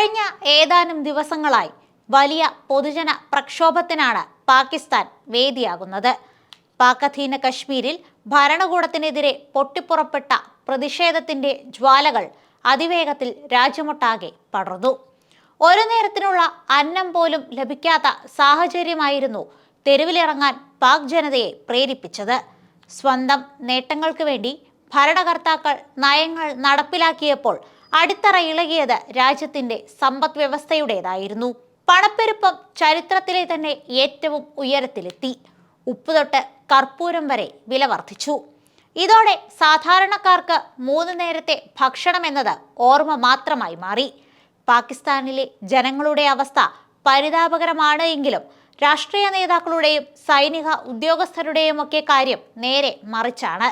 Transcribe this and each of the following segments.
കഴിഞ്ഞ ഏതാനും ദിവസങ്ങളായി വലിയ പൊതുജന പ്രക്ഷോഭത്തിനാണ് പാകിസ്ഥാൻ വേദിയാകുന്നത്. പാക് അധീന കശ്മീരിൽ ഭരണകൂടത്തിനെതിരെ പൊട്ടിപ്പുറപ്പെട്ട പ്രതിഷേധത്തിന്റെ ജ്വാലകൾ അതിവേഗത്തിൽ രാജ്യമൊട്ടാകെ പടർന്നു. ഒരു നേരത്തിനുള്ള അന്നം പോലും ലഭിക്കാത്ത സാഹചര്യമായിരുന്നു തെരുവിലിറങ്ങാൻ പാക് ജനതയെ പ്രേരിപ്പിച്ചത്. സ്വന്തം നേട്ടങ്ങൾക്ക് വേണ്ടി ഭരണകർത്താക്കൾ നയങ്ങൾ നടപ്പിലാക്കിയപ്പോൾ അടിത്തറ ഇളകിയത് രാജ്യത്തിന്റെ സമ്പദ് വ്യവസ്ഥയുടേതായിരുന്നു പണപ്പെരുപ്പം ചരിത്രത്തിലെ തന്നെ ഏറ്റവും ഉയരത്തിലെത്തി. ഉപ്പ് തൊട്ട് കർപ്പൂരം വരെ വില വർദ്ധിച്ചു. ഇതോടെ സാധാരണക്കാർക്ക് മൂന്ന് നേരത്തെ ഭക്ഷണം എന്നത് ഓർമ്മ മാത്രമായി മാറി. പാകിസ്ഥാനിലെ ജനങ്ങളുടെ അവസ്ഥ പരിതാപകരമാണ് എങ്കിലും രാഷ്ട്രീയ നേതാക്കളുടെയും സൈനിക ഉദ്യോഗസ്ഥരുടെയും ഒക്കെ കാര്യം നേരെ മറിച്ചാണ്.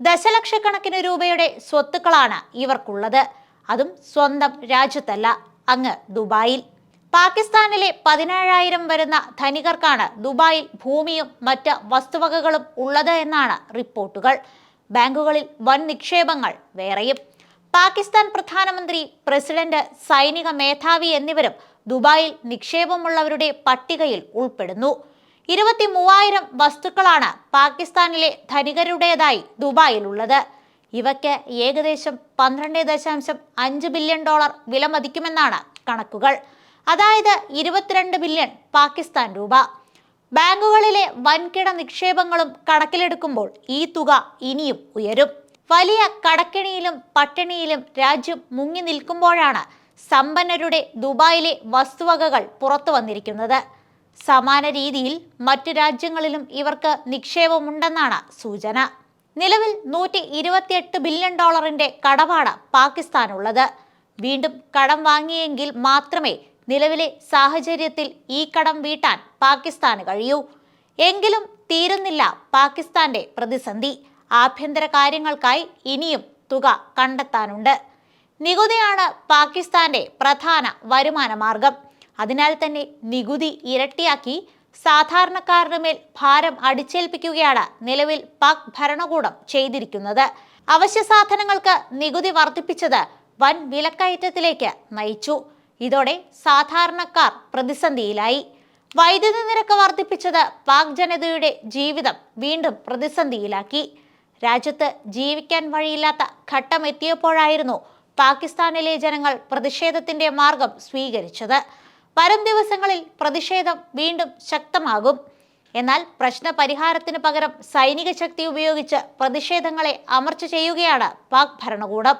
ദശലക്ഷക്കണക്കിന് രൂപയുടെ സ്വത്തുക്കളാണ് ഇവർക്കുള്ളത്. അതും സ്വന്തം രാജ്യത്തല്ല. അങ്ങ് ദുബായിൽ. പാകിസ്ഥാനിലെ പതിനേഴായിരം വരുന്ന ധനികർക്കാണ് ദുബായിൽ ഭൂമിയും മറ്റ് വസ്തുവകകളും ഉള്ളത് എന്നാണ് റിപ്പോർട്ടുകൾ. ബാങ്കുകളിൽ വൻ നിക്ഷേപങ്ങൾ വേറെയും. പാകിസ്ഥാൻ പ്രധാനമന്ത്രി പ്രസിഡന്റ് സൈനിക മേധാവി എന്നിവരും ദുബായിൽ നിക്ഷേപമുള്ളവരുടെ പട്ടികയിൽ ഉൾപ്പെടുന്നു. ഇരുപത്തി മൂവായിരം വസ്തുക്കളാണ് പാകിസ്ഥാനിലെ ധനികരുടേതായി ദുബായിലുള്ളത്. ഇവയ്ക്ക് ഏകദേശം പന്ത്രണ്ട് ദശാംശം അഞ്ച് ബില്യൺ ഡോളർ വില മതിക്കുമെന്നാണ് കണക്കുകൾ. അതായത് ഇരുപത്തിരണ്ട് ബില്യൺ പാകിസ്ഥാൻ രൂപ. ബാങ്കുകളിലെ വൻകിട നിക്ഷേപങ്ങളും കണക്കിലെടുക്കുമ്പോൾ ഈ തുക ഇനിയും ഉയരും. വലിയ കടക്കിണിയിലും പട്ടിണിയിലും രാജ്യം മുങ്ങി നിൽക്കുമ്പോഴാണ് സമ്പന്നരുടെ ദുബായിലെ വസ്തുവകകൾ പുറത്തു വന്നിരിക്കുന്നത്. സമാന രീതിയിൽ മറ്റു രാജ്യങ്ങളിലും ഇവർക്ക് നിക്ഷേപമുണ്ടെന്നാണ് സൂചന. നിലവിൽ നൂറ്റി ഇരുപത്തിയെട്ട് ബില്യൺ ഡോളറിന്റെ കടമാണ് പാകിസ്ഥാനുള്ളത്. വീണ്ടും കടം വാങ്ങിയെങ്കിൽ മാത്രമേ നിലവിലെ സാഹചര്യത്തിൽ ഈ കടം വീട്ടാൻ പാകിസ്ഥാന് കഴിയൂ. എങ്കിലും തീരുന്നില്ല പാകിസ്ഥാന്റെ പ്രതിസന്ധി. ആഭ്യന്തര കാര്യങ്ങൾക്കായി ഇനിയും തുക കണ്ടെത്താനുണ്ട്. നികുതിയാണ് പാകിസ്ഥാന്റെ പ്രധാന വരുമാന മാർഗം അതിനാൽ തന്നെ നികുതി ഇരട്ടിയാക്കി സാധാരണക്കാരുടെ മേൽ ഭാരം അടിച്ചേൽപ്പിക്കുകയാണ് നിലവിൽ പാക് ഭരണകൂടം ചെയ്തിരിക്കുന്നത്. അവശ്യ സാധനങ്ങൾക്ക് നികുതി വർദ്ധിപ്പിച്ചത് വൻ വിലക്കയറ്റത്തിലേക്ക് നയിച്ചു. ഇതോടെ സാധാരണക്കാർ പ്രതിസന്ധിയിലായി. വൈദ്യുതി നിരക്ക് വർദ്ധിപ്പിച്ചത് പാക് ജനതയുടെ ജീവിതം വീണ്ടും പ്രതിസന്ധിയിലാക്കി. രാജ്യത്ത് ജീവിക്കാൻ വഴിയില്ലാത്ത ഘട്ടം എത്തിയപ്പോഴായിരുന്നു പാകിസ്ഥാനിലെ ജനങ്ങൾ പ്രതിഷേധത്തിന്റെ മാർഗം സ്വീകരിച്ചത്. വരും ദിവസങ്ങളിൽ പ്രതിഷേധം വീണ്ടും ശക്തമാകും. എന്നാൽ പ്രശ്ന പരിഹാരത്തിന് പകരം സൈനിക ശക്തി ഉപയോഗിച്ച് പ്രതിഷേധങ്ങളെ അമർച്ച ചെയ്യുകയാണ് പാക് ഭരണകൂടം.